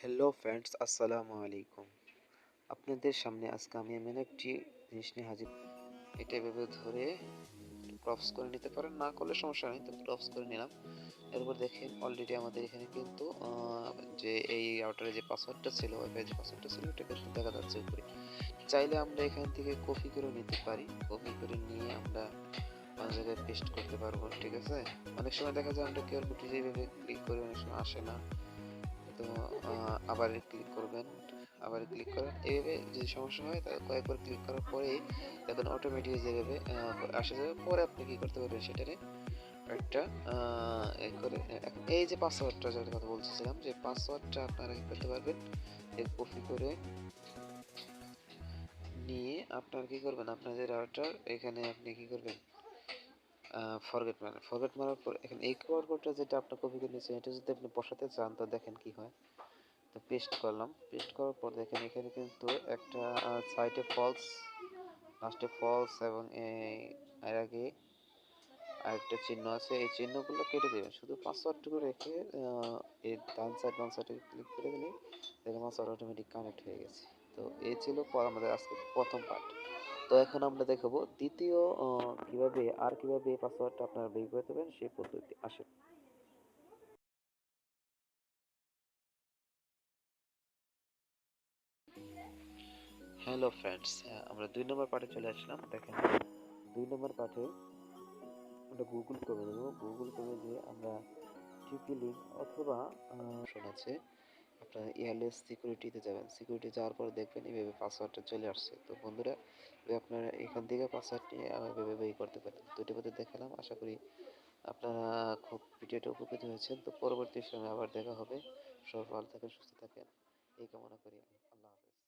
Hello friends আসসালামু আলাইকুম আপনাদের সামনে আজকে আমি এমন একটি জিনিস নিয়ে হাজির। এটা এভাবে ধরে ক্রপস করে নিতে পারেন, না করলে সমস্যা নেই তো ক্রপস করে নিলাম। এরপর দেখেন অলরেডি আমাদের এখানে কিন্তু যে এই আউটারে যে পাসওয়ার্ডটা ছিল ওয়াইফাই যে পাসওয়ার্ডটা ছিল, ওটা কিন্তু দেখা যাচ্ছে উপরে। চাইলে আমরা এখান থেকে কপি করে নিতে পারি। কপি করে নিয়ে আমরা অন্য জায়গায় পেস্ট করতে পারব, ঠিক আছে? অনেক সময় দেখা যায় আমরা কিউআর কোডটি যেভাবে ক্লিক করি, অনেক সময় আসে না। তো আবার ক্লিক করবেন আবার ক্লিক করেন। এইভাবে যদি সমস্যা হয় তাহলে কয়েকবার ক্লিক করার পরেই দেখবেন অটোমেটিক যেভাবে আসে যাবে। পরে আপনি কি করতে পারবেন সেটারে একটা করে এই যে পাসওয়ার্ডটা যেটার কথা বলছিলাম যে পাসওয়ার্ডটা আপনারা কি করতে পারবেন? কপি করে নিয়ে আপনার কি করবেন? আপনাদের রাউটার এখানে আপনি কি করবেন? ফরগেট মারেন ফরগেট মারার পর এখন এই কোডটা যেটা আপনার কপি করে নিয়েছেন, এটা যদি আপনি বসাতে চান, তো দেখেন কি হয়। তো পেস্ট করলাম। পেস্ট করার পর দেখেন এখানে কিন্তু একটা সাইডে ফলস লাস্টে ফলস এবং এর আগে আরেকটা চিহ্ন আছে। এই চিহ্নগুলো কেটে দেবেন। শুধু পাসওয়ার্ডটুকু রেখে এই ডান সাইড বাম সাইডে ক্লিক করে দিলে দেখেন পাসওয়ার্ড অটোমেটিক কানেক্ট হয়ে গেছে। তো এই ছিল পর আমাদের আজকে প্রথম পার্ট তো এখন আমরা দেখাবো দ্বিতীয় কীভাবে, আর কীভাবে এই পাসওয়ার্ডটা আপনারা বের করে দেবেন সেই পদ্ধতি। আসেন। হ্যালো ফ্রেন্ডস আমরা দুই নম্বর পার্টে চলে আসলাম। দেখেন, দুই নম্বর পার্টে আমরা গুগল করে দেবো। গুগল করে দিয়ে আমরা টিপি লিঙ্ক অথবা অপশন আছে। আপনার এয়ারলেস সিকিউরিটিতে যাবেন। সিকিউরিটি যাওয়ার পর দেখবেন এইভাবে পাসওয়ার্ডটা চলে আসছে। তো বন্ধুরা আপনারা এখান থেকে পাসওয়ার্ড নিয়ে এভাবে বের করতে পারেন। দুটি পথে দেখালাম, আশা করি আপনারা খুব ভিডিওটা উপকৃত হয়েছেন। তো পরবর্তী সময় আবার দেখা হবে। সব ভালো থাকেন, সুস্থ থাকেন। এই কামনা করি